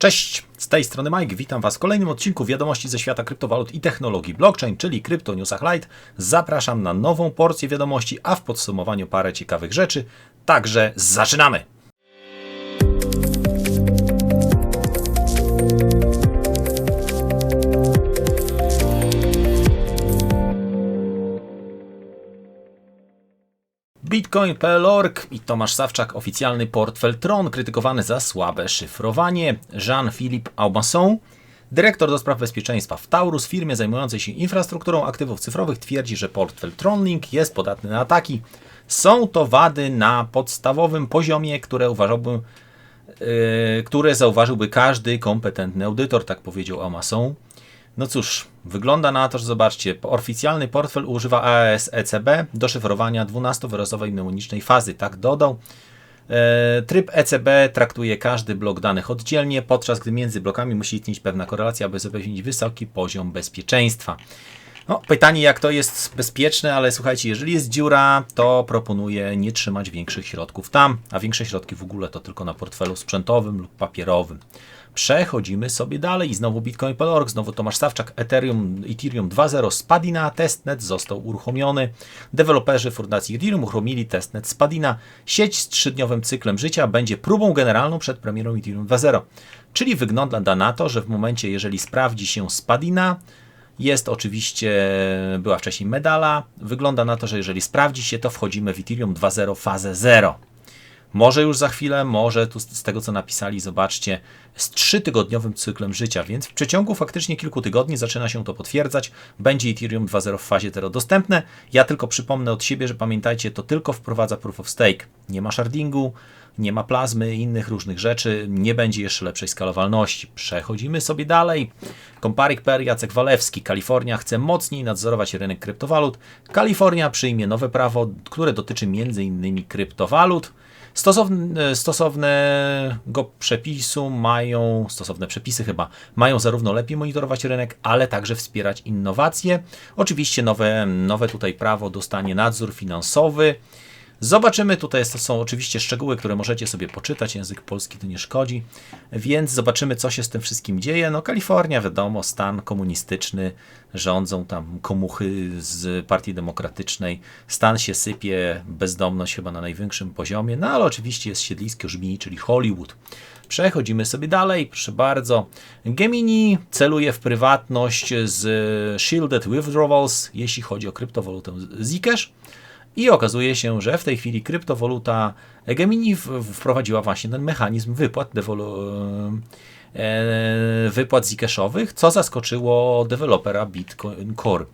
Cześć, z tej strony Mike, witam Was w kolejnym odcinku wiadomości ze świata kryptowalut i technologii blockchain, czyli Crypto Newsach Lite. Zapraszam na nową porcję wiadomości, a w podsumowaniu parę ciekawych rzeczy. Także zaczynamy! Bitcoin.pl.org i Tomasz Sawczak, oficjalny portfel Tron, krytykowany za słabe szyfrowanie. Jean-Philippe Aubasson, dyrektor do spraw bezpieczeństwa w Taurus, firmie zajmującej się infrastrukturą aktywów cyfrowych, twierdzi, że portfel TronLink jest podatny na ataki. Są to wady na podstawowym poziomie, które uważałbym, yy, które zauważyłby każdy kompetentny audytor, tak powiedział Aubasson. No cóż, wygląda na to, że zobaczcie, oficjalny portfel używa AES ECB do szyfrowania 12-wyrazowej mnemonicznej fazy, tak dodał. E, tryb ECB traktuje każdy blok danych oddzielnie, podczas gdy między blokami musi istnieć pewna korelacja, aby zapewnić wysoki poziom bezpieczeństwa. No, pytanie, jak to jest bezpieczne, ale słuchajcie, jeżeli jest dziura, to proponuję nie trzymać większych środków tam, a większe środki w ogóle to tylko na portfelu sprzętowym lub papierowym. Przechodzimy sobie dalej znowu Bitcoin.org, znowu Tomasz Sawczak, Ethereum, Ethereum 2.0 Spadina, testnet został uruchomiony. Deweloperzy Fundacji Ethereum uruchomili testnet Spadina. Sieć z trzydniowym cyklem życia będzie próbą generalną przed premierą Ethereum 2.0. Czyli wygląda na to, że w momencie, jeżeli sprawdzi się Spadina, jest oczywiście, była wcześniej medala. Wygląda na to, że jeżeli sprawdzi się, to wchodzimy w Ethereum 2.0 fazę 0. Może już za chwilę, może tu z tego co napisali, zobaczcie, z trzytygodniowym cyklem życia, więc w przeciągu faktycznie kilku tygodni zaczyna się to potwierdzać. Będzie Ethereum 2.0 w fazie 0 dostępne. Ja tylko przypomnę od siebie, że pamiętajcie, to tylko wprowadza Proof of Stake. Nie ma shardingu, nie ma plazmy, innych różnych rzeczy, nie będzie jeszcze lepszej skalowalności. Przechodzimy sobie dalej. Komparik Per Jacek Walewski. Kalifornia chce mocniej nadzorować rynek kryptowalut. Kalifornia przyjmie nowe prawo, które dotyczy m.in. kryptowalut. Stosowne, stosownego przepisu mają, stosowne przepisy chyba, mają zarówno lepiej monitorować rynek, ale także wspierać innowacje. Oczywiście nowe, nowe tutaj prawo dostanie nadzór finansowy. Zobaczymy, tutaj są oczywiście szczegóły, które możecie sobie poczytać, język polski to nie szkodzi, więc zobaczymy, co się z tym wszystkim dzieje. No, Kalifornia, wiadomo, stan komunistyczny, rządzą tam komuchy z Partii Demokratycznej, stan się sypie, bezdomność chyba na największym poziomie, no ale oczywiście jest siedlisko brzmi, czyli Hollywood. Przechodzimy sobie dalej, proszę bardzo. Gemini celuje w prywatność z Shielded Withdrawals, jeśli chodzi o kryptowalutę Zcash. I okazuje się, że w tej chwili kryptowoluta Gemini wprowadziła właśnie ten mechanizm wypłat, e, wypłat Zcashowych, co zaskoczyło dewelopera Bitcoin Core.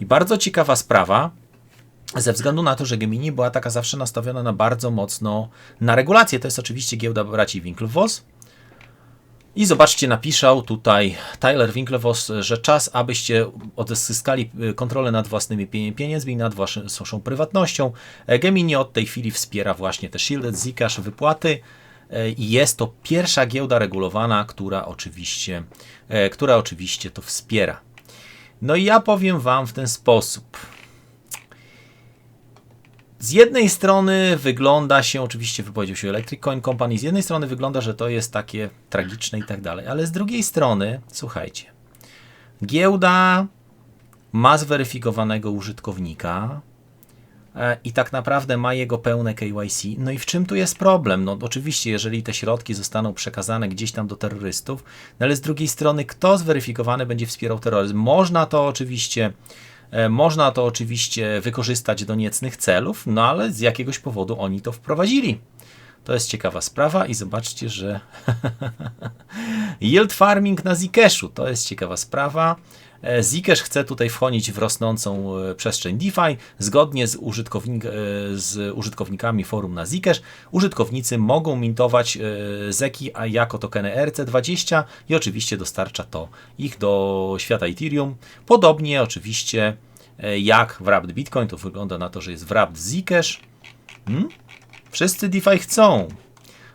I bardzo ciekawa sprawa, ze względu na to, że Gemini była taka zawsze nastawiona na bardzo mocno na regulację. To jest oczywiście giełda braci Winklevoss. I zobaczcie, napisał tutaj Tyler Winklevoss, że czas, abyście odzyskali y, kontrolę nad własnymi pieniędzmi, nad waszą prywatnością. E, Gemini od tej chwili wspiera właśnie te Shielded, Zcash, wypłaty e, i jest to pierwsza giełda regulowana, która oczywiście, e, która oczywiście to wspiera. No i ja powiem Wam w ten sposób. Z jednej strony wygląda się, oczywiście wypowiedział się Electric Coin Company, z jednej strony wygląda, że to jest takie tragiczne i tak dalej, ale z drugiej strony, słuchajcie, giełda ma zweryfikowanego użytkownika e, i tak naprawdę ma jego pełne KYC. No i w czym tu jest problem? No oczywiście, jeżeli te środki zostaną przekazane gdzieś tam do terrorystów, no ale z drugiej strony, kto zweryfikowany będzie wspierał terroryzm? Można to oczywiście można to oczywiście wykorzystać do niecnych celów, no ale z jakiegoś powodu oni to wprowadzili. To jest ciekawa sprawa i zobaczcie, że yield farming na Zcashu to jest ciekawa sprawa. E, Zcash chce tutaj wchodzić w rosnącą e, przestrzeń DeFi. Zgodnie z, użytkownik, z użytkownikami forum na Zcash, użytkownicy mogą mintować Zeki jako tokeny RC20 i oczywiście dostarcza to ich do świata Ethereum. Podobnie oczywiście jak Wrapped Bitcoin, to wygląda na to, że jest Wrapped Zcash. Hmm? Wszyscy DeFi chcą.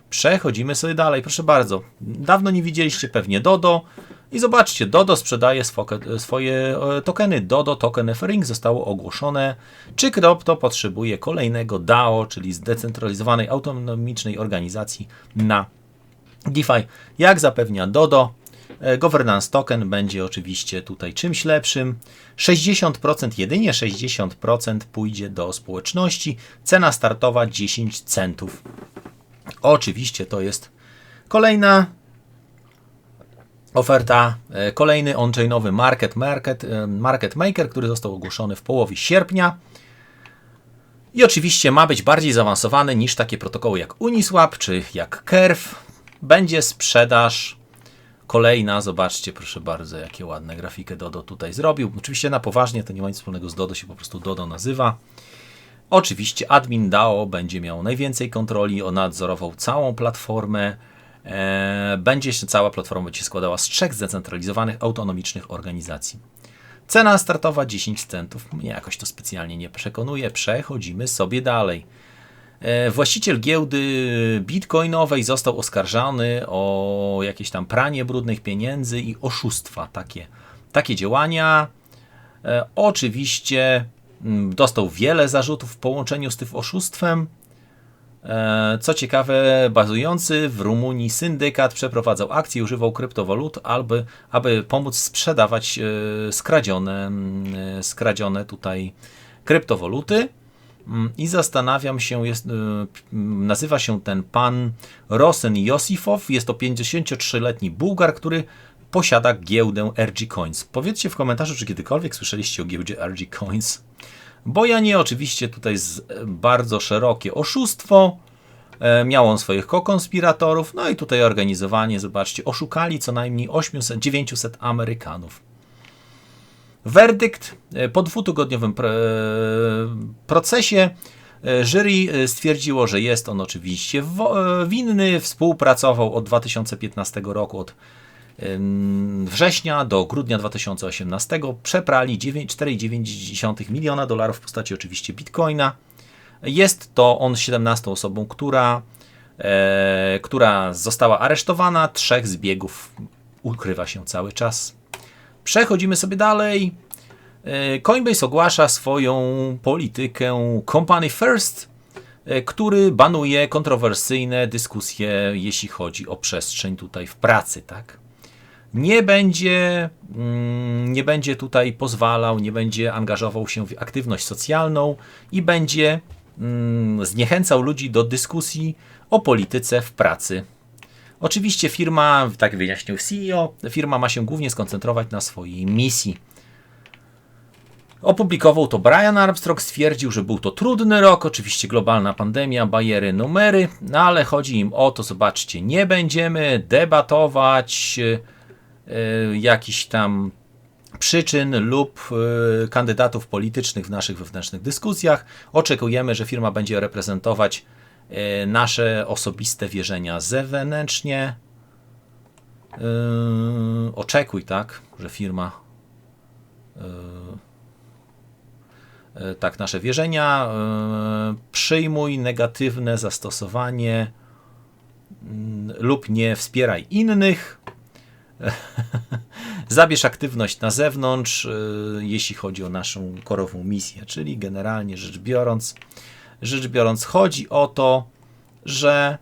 Przechodzimy sobie dalej, proszę bardzo. Dawno nie widzieliście pewnie Dodo. I zobaczcie, Dodo sprzedaje swoje e, tokeny. Dodo Token Offering zostało ogłoszone. Czy Krypto potrzebuje kolejnego DAO, czyli zdecentralizowanej autonomicznej organizacji na DeFi, jak zapewnia Dodo, e, governance token będzie oczywiście tutaj czymś lepszym. 60%, jedynie 60% pójdzie do społeczności. Cena startowa 10 centów. Oczywiście to jest kolejna oferta, e, kolejny on-chainowy market, market, e, market maker, który został ogłoszony w połowie sierpnia. I oczywiście ma być bardziej zaawansowany niż takie protokoły jak Uniswap czy jak Curve. Będzie sprzedaż kolejna. Zobaczcie, proszę bardzo, jakie ładne grafikę Dodo tutaj zrobił. Oczywiście na poważnie to nie ma nic wspólnego z Dodo, się po prostu Dodo nazywa. Oczywiście admin DAO będzie miał najwięcej kontroli, on nadzorował całą platformę. E, będzie się cała platforma będzie składała z trzech zdecentralizowanych, autonomicznych organizacji. Cena startowa 10 centów. Mnie jakoś to specjalnie nie przekonuje. Przechodzimy sobie dalej. E, właściciel giełdy bitcoinowej został oskarżony o jakieś tam pranie brudnych pieniędzy i oszustwa. Takie, takie działania. E, oczywiście mm, dostał wiele zarzutów w połączeniu z tym oszustwem. E, co ciekawe, bazujący w Rumunii syndykat przeprowadzał akcje używał kryptowalut, aby, aby pomóc sprzedawać e, skradzione, e, skradzione tutaj kryptowaluty. Mm, I zastanawiam się, jest, nazywa się ten pan Rosen Josifow, jest to 53-letni Bułgar, który posiada giełdę RG Coins. Powiedzcie w komentarzu, czy kiedykolwiek słyszeliście o giełdzie RG Coins. Bo ja nie oczywiście tutaj z, bardzo szerokie oszustwo. E, miał on swoich kokonspiratorów, no i tutaj organizowanie, zobaczcie, oszukali co najmniej 800, 900 Amerykanów. Werdykt e, po dwutygodniowym procesie e, jury stwierdziło, że jest on oczywiście winny, współpracował od 2015 roku, od września do grudnia 2018 przeprali 4,9 miliona dolarów w postaci oczywiście bitcoina. Jest to on 17 osobą, która, e, która została aresztowana. Trzech zbiegów ukrywa się cały czas. Przechodzimy sobie dalej. E, Coinbase ogłasza swoją politykę Company First, e, który banuje kontrowersyjne dyskusje, jeśli chodzi o przestrzeń tutaj w pracy, tak? Nie będzie, mm, nie będzie tutaj pozwalał, nie będzie angażował się w aktywność socjalną i będzie mm, zniechęcał ludzi do dyskusji o polityce w pracy. Oczywiście firma, tak wyjaśnił CEO, firma ma się głównie skoncentrować na swojej misji. Opublikował to Brian Armstrong, stwierdził, że był to trudny rok, oczywiście globalna pandemia, bajery, numery, no ale chodzi im o to, zobaczcie, nie będziemy debatować Y, jakichś tam przyczyn lub y, kandydatów politycznych w naszych wewnętrznych dyskusjach. Oczekujemy, że firma będzie reprezentować y, nasze osobiste wierzenia zewnętrznie. Oczekuj, tak, że firma tak, nasze wierzenia, przyjmuj negatywne zastosowanie lub nie wspieraj innych Zabierz aktywność na zewnątrz, y, jeśli chodzi o naszą korową misję, czyli generalnie rzecz biorąc, rzecz biorąc, chodzi o to, że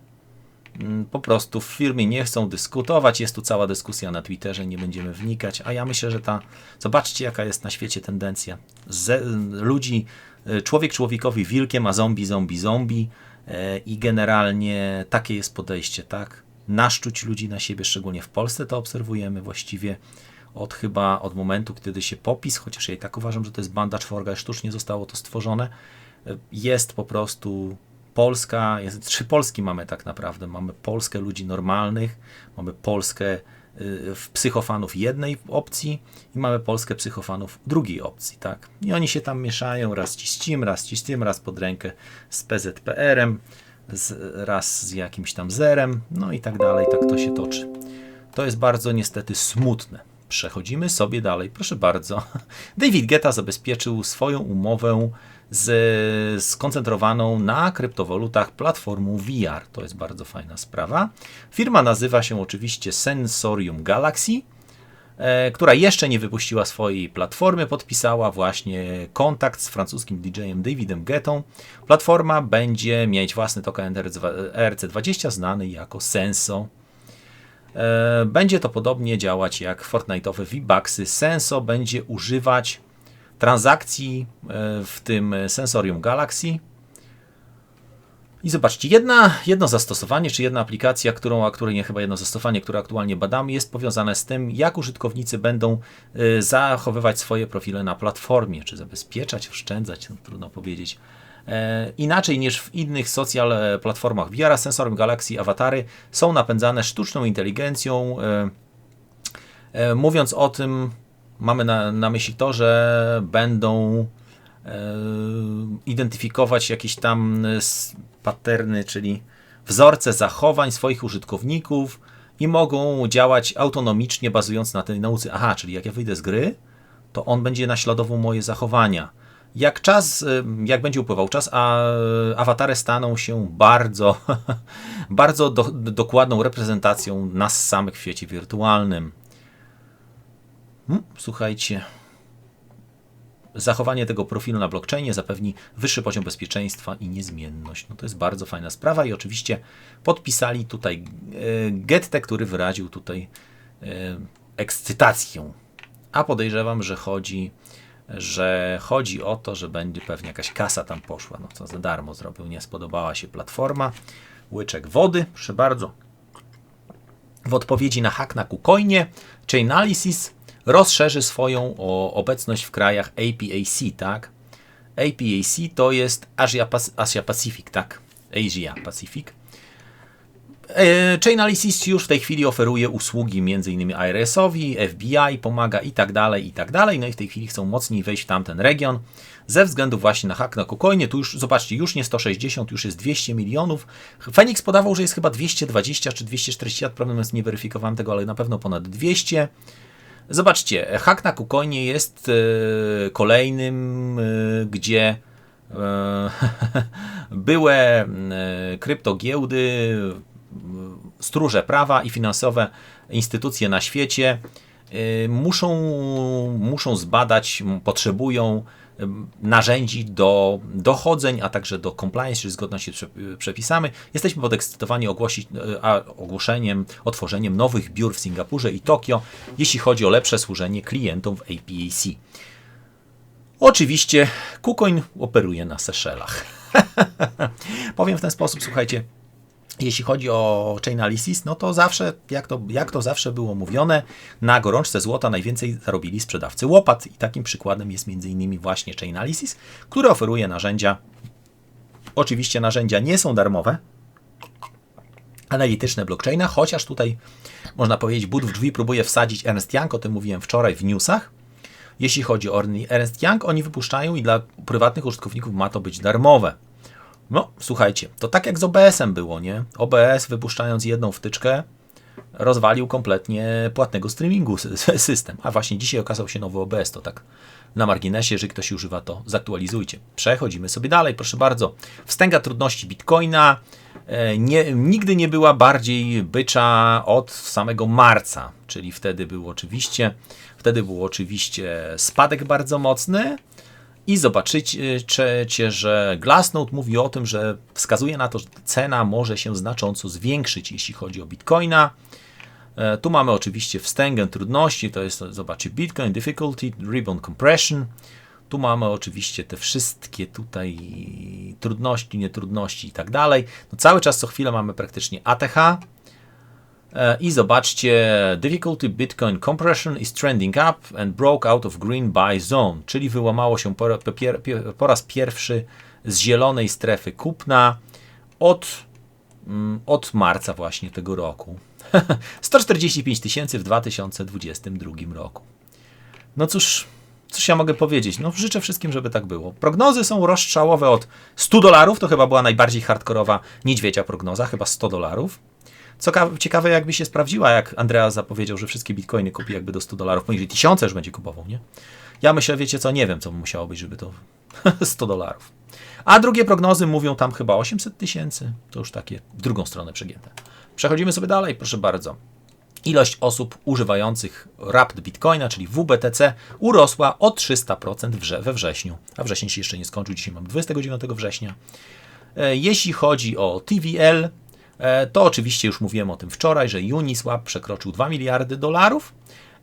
mm, po prostu w firmie nie chcą dyskutować. Jest tu cała dyskusja na Twitterze, nie będziemy wnikać, a ja myślę, że ta. Zobaczcie, jaka jest na świecie tendencja. Z, ludzi, y, człowiek człowiekowi wilkiem, a zombie, zombie, zombie. E, I generalnie takie jest podejście, tak? Naszczuć ludzi na siebie, szczególnie w Polsce to obserwujemy właściwie od chyba od momentu, kiedy się popis, chociaż ja i tak uważam, że to jest banda czworga, sztucznie zostało to stworzone, jest po prostu Polska, jest, trzy Polski mamy tak naprawdę. Mamy Polskę ludzi normalnych, mamy Polskę y, psychofanów jednej opcji i mamy Polskę psychofanów drugiej opcji, tak? I oni się tam mieszają, raz ci z tym, raz ci z tym, raz pod rękę z PZPR-em z, raz z jakimś tam zerem, no i tak dalej, tak to się toczy. To jest bardzo niestety smutne. Przechodzimy sobie dalej, proszę bardzo. David Guetta zabezpieczył swoją umowę z, skoncentrowaną na kryptowalutach platformą VR. To jest bardzo fajna sprawa. Firma nazywa się oczywiście Sensorium Galaxy która jeszcze nie wypuściła swojej platformy, podpisała właśnie kontakt z francuskim DJ-em Davidem Guettą. Platforma będzie mieć własny token ERC20 znany jako Senso. E, będzie to podobnie działać jak Fortnite'owe V-Bucksy. Senso będzie używać transakcji e, w tym sensorium Galaxy. I zobaczcie, jedna, jedno zastosowanie, czy jedna aplikacja, którą, a której nie chyba jedno zastosowanie, które aktualnie badamy, jest powiązane z tym, jak użytkownicy będą y, zachowywać swoje profile na platformie, czy zabezpieczać, oszczędzać, no, trudno powiedzieć. E, inaczej niż w innych social e, platformach VR, sensorem Galaxy awatary są napędzane sztuczną inteligencją. E, mówiąc o tym, mamy na, na myśli to, że będą identyfikować jakieś tam patterny, czyli wzorce zachowań swoich użytkowników i mogą działać autonomicznie, bazując na tej nauce. Aha, czyli jak ja wyjdę z gry, to on będzie naśladował moje zachowania. Jak czas, y, jak będzie upływał czas, a awatary staną się bardzo, bardzo do, dokładną reprezentacją nas samych w świecie wirtualnym. Hmm, słuchajcie, zachowanie tego profilu na blockchainie zapewni wyższy poziom bezpieczeństwa i niezmienność. No to jest bardzo fajna sprawa i oczywiście podpisali tutaj e, Getty, który wyraził tutaj e, ekscytację. A podejrzewam, że chodzi, że chodzi o to, że będzie pewnie jakaś kasa tam poszła. No co za darmo zrobił, nie spodobała się platforma. Łyczek wody, proszę bardzo. W odpowiedzi na hak na KuCoinie, Chainalysis rozszerzy swoją obecność w krajach APAC, tak? APAC to jest Asia, Asia Pacific, tak? Asia Pacific. E, Chainalysis już w tej chwili oferuje usługi m.in. IRS-owi, FBI, pomaga i tak dalej, i tak dalej. No i w tej chwili chcą mocniej wejść w tamten region ze względu właśnie na hak na Kucoinie. Tu już, zobaczcie, już nie 160, już jest 200 milionów. Phoenix podawał, że jest chyba 220 czy 240, problem jest, nie weryfikowałem tego, ale na pewno ponad 200. Zobaczcie, hak na Kucoinie jest e, kolejnym, e, gdzie e, były kryptogiełdy, stróże prawa i finansowe instytucje na świecie muszą, muszą zbadać, potrzebują narzędzi do dochodzeń, a także do compliance, czyli zgodności z przepisami. Jesteśmy podekscytowani ogłosić, a, ogłoszeniem, otworzeniem nowych biur w Singapurze i Tokio, jeśli chodzi o lepsze służenie klientom w APAC. Oczywiście KuCoin operuje na Seszelach. Powiem w ten sposób, słuchajcie, jeśli chodzi o Chainalysis, no to zawsze, jak to, jak to zawsze było mówione, na gorączce złota najwięcej zarobili sprzedawcy łopat i takim przykładem jest m.in. właśnie Chainalysis, który oferuje narzędzia. Oczywiście narzędzia nie są darmowe, analityczne blockchaina, chociaż tutaj można powiedzieć, but w drzwi próbuje wsadzić Ernst Young, o tym mówiłem wczoraj w newsach. Jeśli chodzi o Ernst Young, oni wypuszczają i dla prywatnych użytkowników ma to być darmowe. No, słuchajcie, to tak jak z OBS-em było, nie? OBS wypuszczając jedną wtyczkę rozwalił kompletnie płatnego streamingu system. A właśnie dzisiaj okazał się nowy OBS, to tak na marginesie, jeżeli ktoś używa to, zaktualizujcie. Przechodzimy sobie dalej, proszę bardzo. Wstęga trudności Bitcoina e, nie, nigdy nie była bardziej bycza od samego marca, czyli wtedy był oczywiście, wtedy był oczywiście spadek bardzo mocny, i zobaczycie, że Glassnode mówi o tym, że wskazuje na to, że cena może się znacząco zwiększyć, jeśli chodzi o Bitcoina. E, tu mamy oczywiście wstęgę trudności, to jest, zobaczcie, Bitcoin Difficulty, Ribbon Compression. Tu mamy oczywiście te wszystkie tutaj trudności, nietrudności i tak dalej. No cały czas co chwilę mamy praktycznie ATH, I zobaczcie, difficulty Bitcoin compression is trending up and broke out of green buy zone, czyli wyłamało się po, po raz pierwszy z zielonej strefy kupna od, mm, od marca właśnie tego roku. 145 tysięcy w 2022 roku. No cóż, cóż ja mogę powiedzieć? No życzę wszystkim, żeby tak było. Prognozy są rozstrzałowe od 100 dolarów, to chyba była najbardziej hardkorowa niedźwiedzia prognoza, chyba 100 dolarów. Co ciekawe, jakby się sprawdziła, jak Andrea zapowiedział, że wszystkie bitcoiny kupi jakby do 100 dolarów, poniżej 1000 już będzie kupował, nie? Ja myślę, wiecie co, nie wiem, co by musiało być, żeby to 100 dolarów. A drugie prognozy mówią tam chyba 800 tysięcy. To już takie w drugą stronę przegięte. Przechodzimy sobie dalej, proszę bardzo. Ilość osób używających Wrapped Bitcoina, czyli WBTC, urosła o 300% we wrześniu. A wrzesień się jeszcze nie skończył, dzisiaj mamy 29 września. E, jeśli chodzi o TVL, To oczywiście już mówiłem o tym wczoraj, że Uniswap przekroczył 2 miliardy dolarów,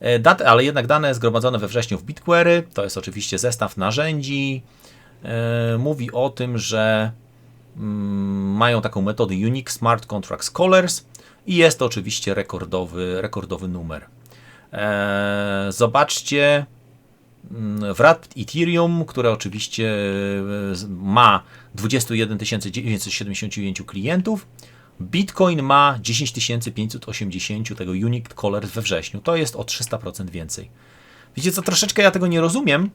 E, ale jednak dane zgromadzone we wrześniu w BitQuery, to jest oczywiście zestaw narzędzi, e, mówi o tym, że mm, mają taką metodę Unique Smart Contract Scholars i jest to oczywiście rekordowy, rekordowy numer. E, Zobaczcie, mm, wrat Ethereum, które oczywiście e, ma 21 979 klientów, Bitcoin ma 10 580 tego Unique Color we wrześniu. To jest o 300% więcej. Wiecie co, troszeczkę ja tego nie rozumiem.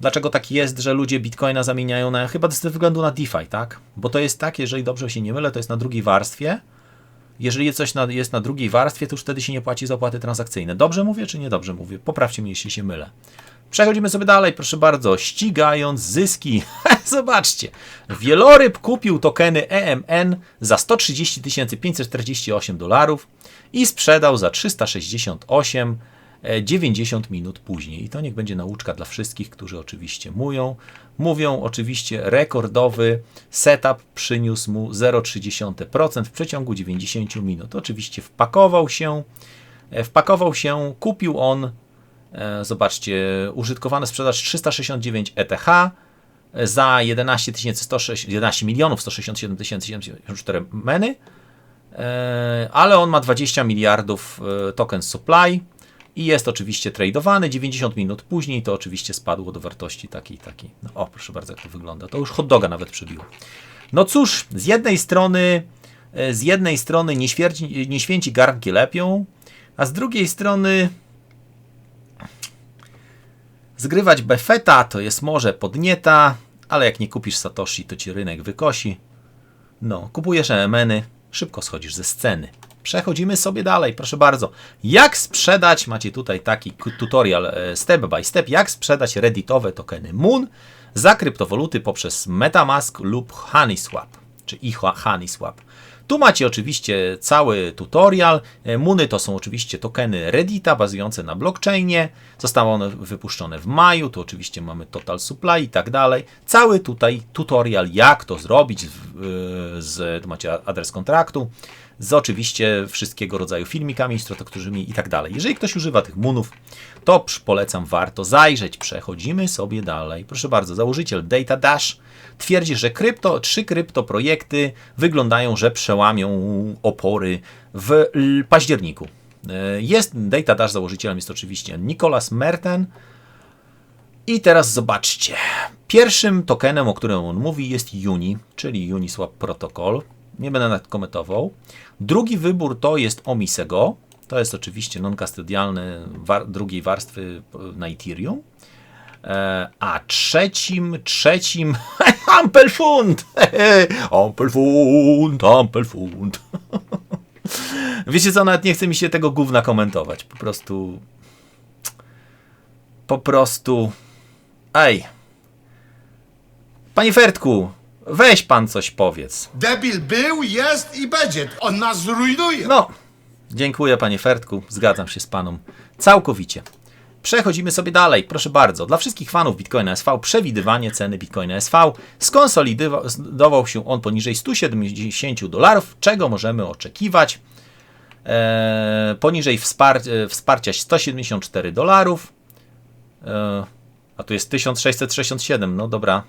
Dlaczego tak jest, że ludzie Bitcoina zamieniają na, chyba ze względu na DeFi, tak? Bo to jest tak, jeżeli dobrze się nie mylę, to jest na drugiej warstwie. Jeżeli coś na, jest na drugiej warstwie, to już wtedy się nie płaci za opłaty transakcyjne. Dobrze mówię, czy niedobrze mówię? Poprawcie mnie, jeśli się mylę. Przechodzimy sobie dalej, proszę bardzo. Ścigając zyski. Zobaczcie. Wieloryb kupił tokeny EMN za 130 548 dolarów i sprzedał za 368 e, 90 minut później. I to niech będzie nauczka dla wszystkich, którzy oczywiście mówią. Mówią oczywiście rekordowy setup przyniósł mu 0,3% w przeciągu 90 minut. Oczywiście wpakował się, e, wpakował się, kupił on E, Zobaczcie, użytkowana sprzedaż 369 ETH e, za 11, 106, 11 milionów 167 74 meny, E, ale on ma 20 miliardów e, token supply i jest oczywiście tradowany. 90 minut później to oczywiście spadło do wartości takiej, takiej. No, o, proszę bardzo, jak to wygląda. To już hot doga nawet przebiło. No cóż, z jednej strony, e, z jednej strony nie, świerci, nie święci garnki lepią, a z drugiej strony Zgrywać Befeta to jest może podnieta, ale jak nie kupisz Satoshi, to ci rynek wykosi. No, kupujesz EMN-y, szybko schodzisz ze sceny. Przechodzimy sobie dalej, proszę bardzo. Jak sprzedać, macie tutaj taki tutorial e, step by step, jak sprzedać redditowe tokeny Moon za kryptowaluty poprzez Metamask lub Honeyswap, czy i Honeyswap. Tu macie oczywiście cały tutorial. E, Muny to są oczywiście tokeny Reddita bazujące na blockchainie. Zostały one wypuszczone w maju. Tu oczywiście mamy total supply i tak dalej. Cały tutaj tutorial, jak to zrobić, z, tu macie adres kontraktu, z oczywiście wszystkiego rodzaju filmikami instruktorzymi i tak dalej. Jeżeli ktoś używa tych munów, to polecam, warto zajrzeć. Przechodzimy sobie dalej. Proszę bardzo, założyciel Data Dash twierdzi, że krypto, trzy kryptoprojekty wyglądają, że przełamią opory w październiku. E, Jest Data Dash, założycielem jest oczywiście Nicolas Merten. I teraz zobaczcie. Pierwszym tokenem, o którym on mówi, jest Uni, czyli Uniswap Protocol. Nie będę nawet komentował. Drugi wybór to jest Omisego. To jest oczywiście non-custodialny war, drugiej warstwy na Ethereum. E, A trzecim, trzecim Ampelfund! Ampelfund, Ampelfund. Wiecie co, nawet nie chce mi się tego gówna komentować. Po prostu... Po prostu... Ej. Panie Fertku, weź pan coś powiedz. Debil był, jest i będzie. On nas zrujnuje. No, dziękuję panie Fertku, zgadzam się z paną całkowicie. Przechodzimy sobie dalej, proszę bardzo. Dla wszystkich fanów Bitcoina SV przewidywanie ceny Bitcoina SV skonsolidował się on poniżej 170 dolarów, czego możemy oczekiwać. Eee, poniżej wspar e, wsparcia 174 dolarów. Eee, a tu jest 1667, no dobra.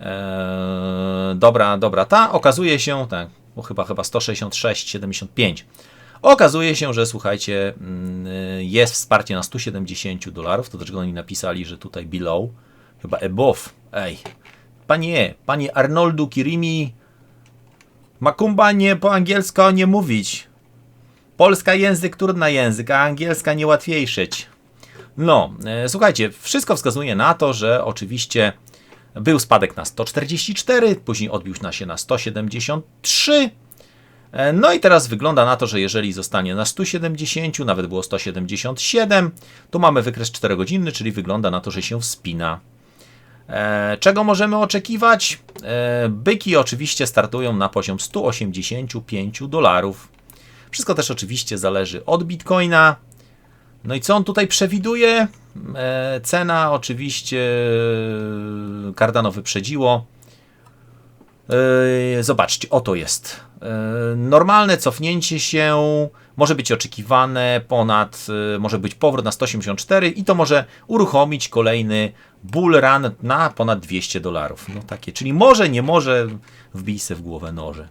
Eee, dobra, dobra, ta okazuje się, tak, bo chyba chyba 166,75. Okazuje się, że słuchajcie, mm, jest wsparcie na 170 dolarów. To dlaczego oni napisali, że tutaj below, chyba above. Ej, panie, panie Arnoldu Kirimi, Makumba nie po angielsku nie mówić. Polska język trudna język, a angielska nie łatwiejszyć. No, e, słuchajcie, wszystko wskazuje na to, że oczywiście był spadek na 144, później odbił się na 173. E, No i teraz wygląda na to, że jeżeli zostanie na 170, nawet było 177, to mamy wykres 4 godziny, czyli wygląda na to, że się wspina. E, Czego możemy oczekiwać? E, Byki oczywiście startują na poziom 185 dolarów. Wszystko też oczywiście zależy od Bitcoina. No i co on tutaj przewiduje? E, Cena oczywiście Cardano wyprzedziło. Yy, zobaczcie, oto jest. Normalne cofnięcie się może być oczekiwane ponad, może być powrót na 184 i to może uruchomić kolejny bull run na ponad 200 dolarów. No takie, czyli może, nie może, wbij se w głowę noże.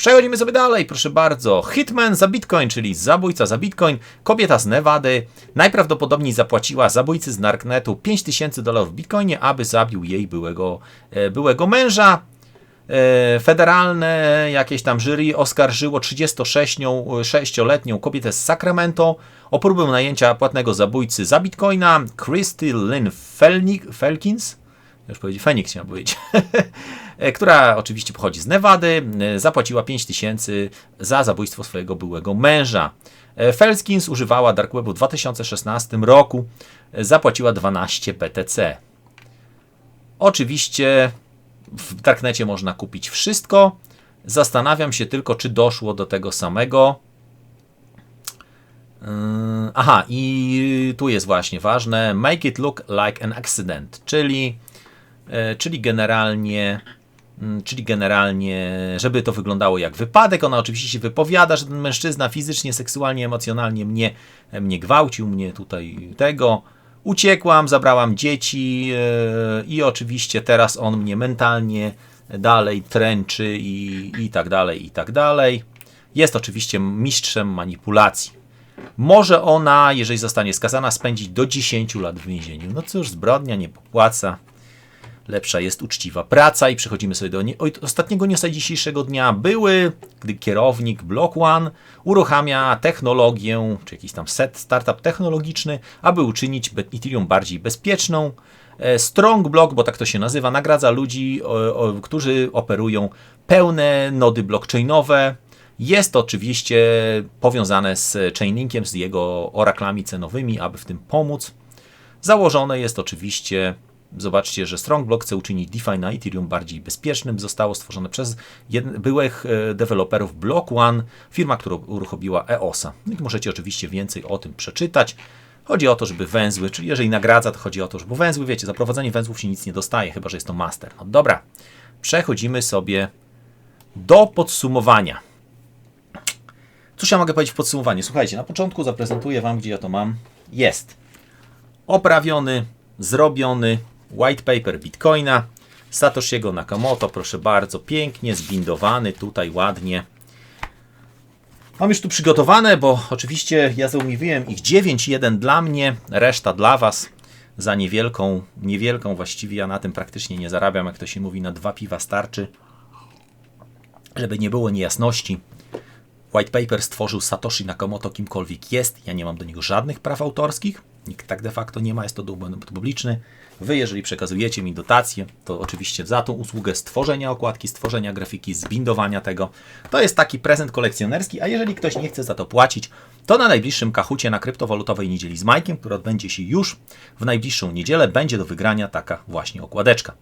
Przechodzimy sobie dalej, proszę bardzo. Hitman za Bitcoin, czyli zabójca za Bitcoin. Kobieta z Nevady najprawdopodobniej zapłaciła zabójcy z Darknetu 5000 dolarów w Bitcoinie, aby zabił jej byłego, e, byłego męża. E, Federalne jakieś tam jury oskarżyło 36-letnią kobietę z Sacramento o próbę najęcia płatnego zabójcy za Bitcoina. Christy Lynn Felkins? Już powiedzieć, Phoenix miał powiedzieć. Która oczywiście pochodzi z Nevady, e, zapłaciła 5000 za zabójstwo swojego byłego męża. E, Felskins używała Dark Webu w 2016 roku, e, zapłaciła 12 BTC. Oczywiście w Darknecie można kupić wszystko. Zastanawiam się tylko, czy doszło do tego samego. Yy, Aha, i tu jest właśnie ważne: make it look like an accident, czyli, czyli generalnie. mm, Czyli generalnie, żeby to wyglądało jak wypadek. Ona oczywiście się wypowiada, że ten mężczyzna fizycznie, seksualnie, emocjonalnie mnie, mnie gwałcił, mnie tutaj tego. Uciekłam, zabrałam dzieci e, i oczywiście teraz on mnie mentalnie dalej tręczy i, i tak dalej, i tak dalej. Jest oczywiście mistrzem manipulacji. Może ona, jeżeli zostanie skazana, spędzić do 10 lat w więzieniu. No cóż, zbrodnia nie popłaca. Lepsza jest uczciwa praca i przechodzimy sobie do nie- ostatniego newsa dzisiejszego dnia. Były, gdy kierownik Block One uruchamia technologię, czy jakiś tam set startup technologiczny, aby uczynić Ethereum bardziej bezpieczną. E, Strong Block, bo tak to się nazywa, nagradza ludzi, o, o, którzy operują pełne nody blockchainowe. Jest oczywiście powiązane z Chainlinkiem, z jego oraklami cenowymi, aby w tym pomóc. Założone jest oczywiście, zobaczcie, że Strongblock chce uczynić DeFi na Ethereum bardziej bezpiecznym. Zostało stworzone przez byłych e, deweloperów Block One, firma, która uruchomiła EOSa. I możecie oczywiście więcej o tym przeczytać. Chodzi o to, żeby węzły, czyli jeżeli nagradza, to chodzi o to, żeby węzły, wiecie, za prowadzenie węzłów się nic nie dostaje, chyba że jest to master. No dobra, przechodzimy sobie do podsumowania. Cóż ja mogę powiedzieć w podsumowaniu? Słuchajcie, na początku zaprezentuję Wam, gdzie ja to mam. Jest oprawiony, zrobiony white paper Bitcoina Satoshiego Nakamoto, proszę bardzo, pięknie zbindowany, tutaj ładnie. Mam już tu przygotowane, bo oczywiście ja zaumówiłem ich 9, jeden dla mnie, reszta dla Was. Za niewielką, niewielką właściwie ja na tym praktycznie nie zarabiam, jak to się mówi, na dwa piwa starczy. Żeby nie było niejasności, White paper stworzył Satoshi Nakamoto kimkolwiek jest. Ja nie mam do niego żadnych praw autorskich. Nikt tak de facto nie ma, jest to dokument publiczny. Wy, jeżeli przekazujecie mi dotację, to oczywiście za tą usługę stworzenia okładki, stworzenia grafiki, zbindowania tego, to jest taki prezent kolekcjonerski, a jeżeli ktoś nie chce za to płacić, to na najbliższym kahucie na kryptowalutowej niedzieli z Majkiem, która odbędzie się już w najbliższą niedzielę, będzie do wygrania taka właśnie okładeczka.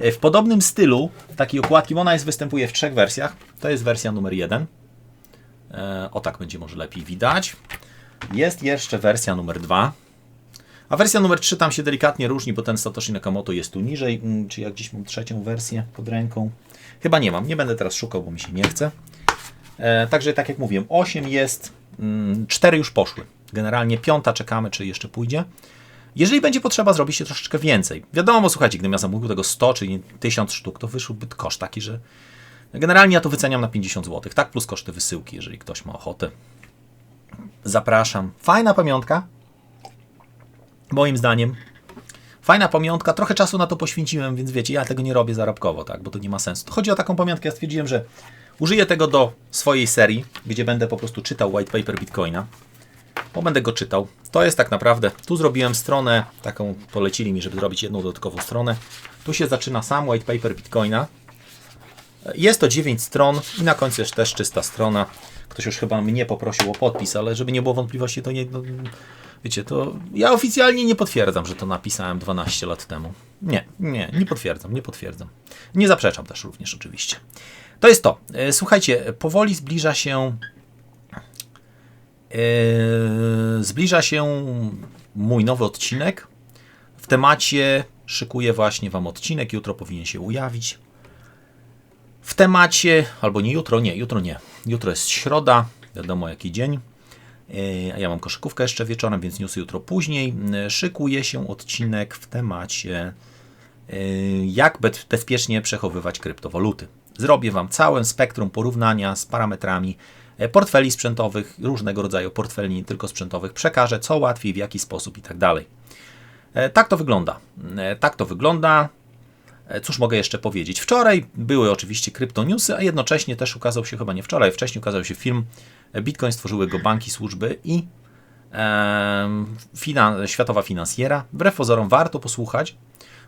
E, W podobnym stylu takiej okładki, bo ona jest, występuje w trzech wersjach. To jest wersja numer jeden. E, O tak będzie może lepiej widać. Jest jeszcze wersja numer 2. A wersja numer 3 tam się delikatnie różni, bo ten Satoshi Nakamoto jest tu niżej. Mm, Czy ja gdzieś mam trzecią wersję pod ręką? Chyba nie mam. Nie będę teraz szukał, bo mi się nie chce. E, Także tak jak mówiłem, 8 jest, 4 już poszły. Generalnie piąta czekamy, czy jeszcze pójdzie. Jeżeli będzie potrzeba, zrobi się troszeczkę więcej. Wiadomo, słuchajcie, gdybym ja zamówił tego 100 czy 1000 sztuk, to wyszłby koszt taki, że Generalnie ja to wyceniam na 50 zł, tak? Plus koszty wysyłki, jeżeli ktoś ma ochotę. Zapraszam. Fajna pamiątka. Moim zdaniem. Fajna pamiątka. Trochę czasu na to poświęciłem, więc wiecie, ja tego nie robię zarobkowo, tak? Bo to nie ma sensu. Chodzi o taką pamiątkę. Ja stwierdziłem, że użyję tego do swojej serii, gdzie będę po prostu czytał white paper Bitcoina. Bo będę go czytał. To jest tak naprawdę. Tu zrobiłem stronę, taką polecili mi, żeby zrobić jedną dodatkową stronę. Tu się zaczyna sam white paper Bitcoina. Jest to 9 stron i na końcu jest też czysta strona. Ktoś już chyba mnie poprosił o podpis, ale żeby nie było wątpliwości, to nie. No, wiecie, to ja oficjalnie nie potwierdzam, że to napisałem 12 lat temu. Nie, nie, nie potwierdzam, nie potwierdzam. Nie zaprzeczam też również oczywiście. To jest to. E, Słuchajcie, powoli zbliża się. e, Zbliża się mój nowy odcinek. W temacie szykuję właśnie Wam odcinek. Jutro powinien się ujawić. W temacie, albo nie jutro, nie, jutro nie. Jutro jest środa, wiadomo jaki dzień. Yy, A ja mam koszykówkę jeszcze wieczorem, więc newsy jutro później. Yy, Szykuje się odcinek w temacie yy, jak be- bezpiecznie przechowywać kryptowaluty. Zrobię Wam całe spektrum porównania z parametrami e, portfeli sprzętowych, różnego rodzaju portfeli, nie tylko sprzętowych. Przekażę co łatwiej, w jaki sposób i tak dalej. E, Tak to wygląda. E, Tak to wygląda. E, Cóż mogę jeszcze powiedzieć? Wczoraj były oczywiście kryptonewsy, a jednocześnie też ukazał się, chyba nie wczoraj, wcześniej ukazał się film e, Bitcoin stworzyły go banki, służby i finan- światowa finansjera. Wbrew pozorom warto posłuchać,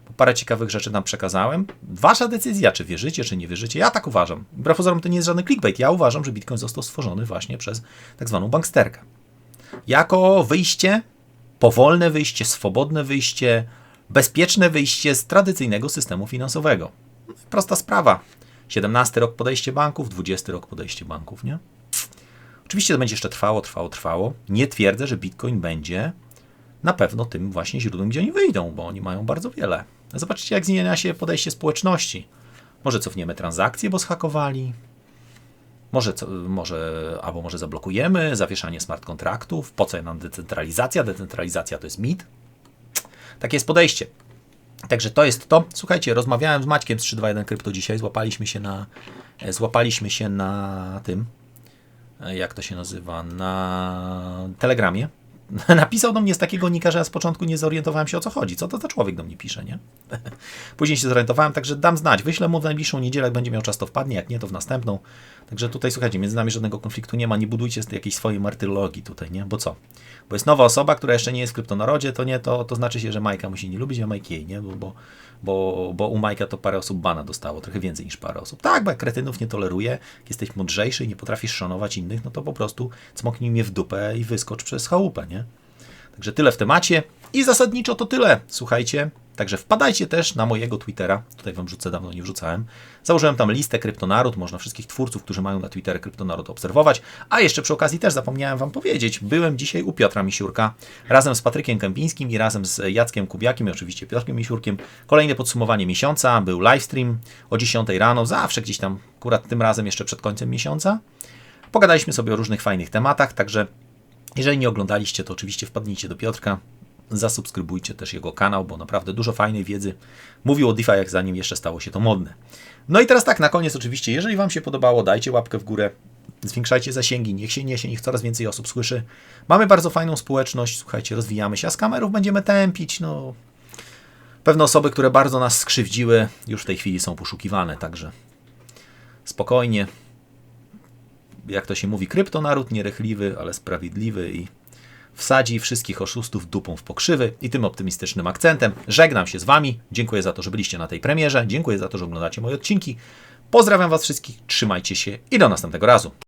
bo parę ciekawych rzeczy tam przekazałem. Wasza decyzja, czy wierzycie, czy nie wierzycie. Ja tak uważam. Wbrew pozorom to nie jest żaden clickbait. Ja uważam, że Bitcoin został stworzony właśnie przez tak zwaną banksterkę. Jako wyjście, powolne wyjście, swobodne wyjście, bezpieczne wyjście z tradycyjnego systemu finansowego. Prosta sprawa. 17 rok podejście banków, 20 rok podejście banków, nie? Oczywiście to będzie jeszcze trwało, trwało, trwało. Nie twierdzę, że Bitcoin będzie na pewno tym właśnie źródłem, gdzie oni wyjdą, bo oni mają bardzo wiele. Zobaczcie, jak zmienia się podejście społeczności. Może cofniemy transakcje, bo schakowali. Może, co, może, albo może zablokujemy zawieszanie smart kontraktów. Po co nam decentralizacja? Decentralizacja to jest mit. Takie jest podejście. Także to jest to. Słuchajcie, rozmawiałem z Maćkiem z 321 Krypto dzisiaj, złapaliśmy się na e, złapaliśmy się na tym, jak to się nazywa, na Telegramie. Napisał do mnie z takiego nika, że ja z początku nie zorientowałem się o co chodzi. Co to za człowiek do mnie pisze, nie? Później się zorientowałem, także dam znać. Wyślę mu w najbliższą niedzielę, jak będzie miał czas, to wpadnie, jak nie, to w następną. Także tutaj, słuchajcie, między nami żadnego konfliktu nie ma, nie budujcie jakiejś swojej martyrologii tutaj, nie? Bo co? Bo jest nowa osoba, która jeszcze nie jest w kryptonarodzie, to nie, to, to znaczy się, że Majka musi nie lubić, a Mike jej, nie? Bo, bo, bo, bo u Majka to parę osób bana dostało, trochę więcej niż parę osób. Tak, bo jak kretynów nie toleruje, jesteś mądrzejszy i nie potrafisz szanować innych, no to po prostu cmoknij mnie w dupę i wyskocz przez chałupę, nie? Także tyle w temacie i zasadniczo to tyle. Słuchajcie, także wpadajcie też na mojego Twittera. Tutaj wam wrzucę, dawno nie wrzucałem. Założyłem tam listę Kryptonaród, można wszystkich twórców, którzy mają na Twitterze Kryptonaród obserwować. A jeszcze przy okazji też zapomniałem wam powiedzieć, byłem dzisiaj u Piotra Misiurka razem z Patrykiem Kępińskim i razem z Jackiem Kubiakiem i oczywiście Piotrkiem Misiurkiem. Kolejne podsumowanie miesiąca, był livestream o 10 rano, zawsze gdzieś tam, akurat tym razem jeszcze przed końcem miesiąca. Pogadaliśmy sobie o różnych fajnych tematach, także jeżeli nie oglądaliście, to oczywiście wpadnijcie do Piotrka, zasubskrybujcie też jego kanał, bo naprawdę dużo fajnej wiedzy mówił o DeFi, zanim jeszcze stało się to modne. No i teraz tak, na koniec oczywiście, jeżeli Wam się podobało, dajcie łapkę w górę, zwiększajcie zasięgi, niech się niesie, niech coraz więcej osób słyszy. Mamy bardzo fajną społeczność, słuchajcie, rozwijamy się, a z kamerów będziemy tępić, no... Pewne osoby, które bardzo nas skrzywdziły, już w tej chwili są poszukiwane, także spokojnie, jak to się mówi, kryptonaród nierychliwy, ale sprawiedliwy i wsadzi wszystkich oszustów dupą w pokrzywy. I tym optymistycznym akcentem żegnam się z Wami. Dziękuję za to, że byliście na tej premierze. Dziękuję za to, że oglądacie moje odcinki. Pozdrawiam Was wszystkich, trzymajcie się i do następnego razu.